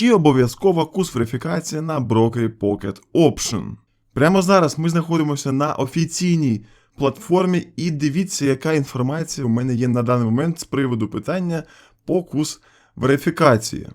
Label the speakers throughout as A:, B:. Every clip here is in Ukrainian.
A: Чи обов'язкова курс верифікація на брокері Pocket Option? Прямо зараз ми знаходимося на офіційній платформі і дивіться, яка інформація у мене є на даний момент з приводу питання по курс верифікації.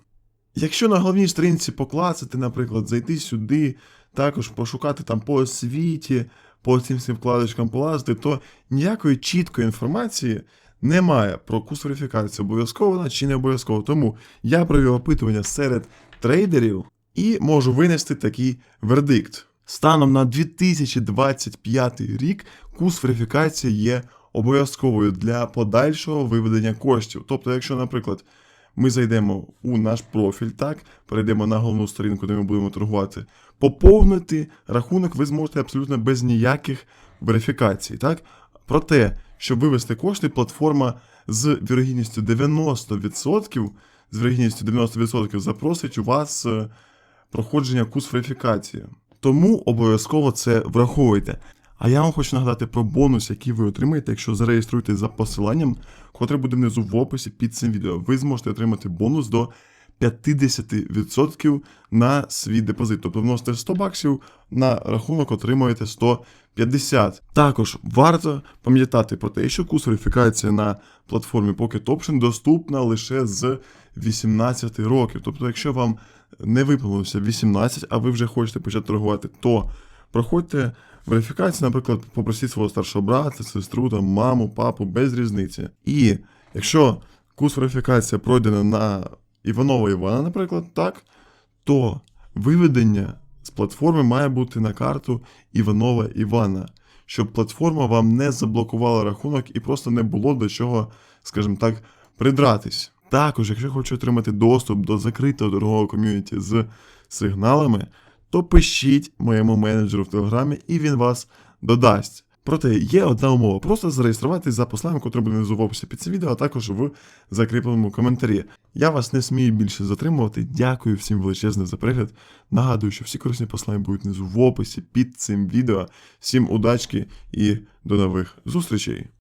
A: Якщо на головній сторінці поклацати, наприклад, зайти сюди, також пошукати там по освіті, по цим всім вкладочкам полазити, то ніякої чіткої інформації немає про курс верифікації, обов'язково вона чи не обов'язково. Тому я провів опитування серед трейдерів і можу винести такий вердикт. Станом на 2025 рік курс верифікації є обов'язковою для подальшого виведення коштів. Тобто, якщо, наприклад, ми зайдемо у наш профіль, так, перейдемо на головну сторінку, де ми будемо торгувати, поповнити рахунок ви зможете абсолютно без ніяких верифікацій. Так? Проте, щоб вивести кошти, платформа з вірогідністю 90%, з вірогідністю 90% запросить у вас е, проходження курс верифікації. Тому обов'язково це враховуйте. А я вам хочу нагадати про бонус, який ви отримаєте, якщо зареєструєтесь за посиланням, котре буде внизу в описі під цим відео. Ви зможете отримати бонус до 50% на свій депозит. Тобто вносите 100 баксів, на рахунок отримуєте 150. Також варто пам'ятати про те, що курс верифікації на платформі Pocket Option доступна лише з 18 років. Тобто, якщо вам не виповнилося 18, а ви вже хочете почати торгувати, то проходьте верифікацію, наприклад, попросіть свого старшого брата, сестру, там, маму, папу, без різниці. І якщо курс верифікації пройдено на Іванова Івана, наприклад, так, то виведення з платформи має бути на карту Іванова Івана, щоб платформа вам не заблокувала рахунок і просто не було до чого, скажімо так, придратись. Також, якщо хочете отримати доступ до закритого торгового ком'юніті з сигналами, то пишіть моєму менеджеру в телеграмі, і він вас додасть. Проте є одна умова: просто зареєструватись за посланням, котре буде внизу в описі під цим відео, а також в закріпленому коментарі. Я вас не смію більше затримувати. Дякую всім величезне за перегляд. Нагадую, що всі корисні послання будуть внизу в описі під цим відео. Всім удачки і до нових зустрічей!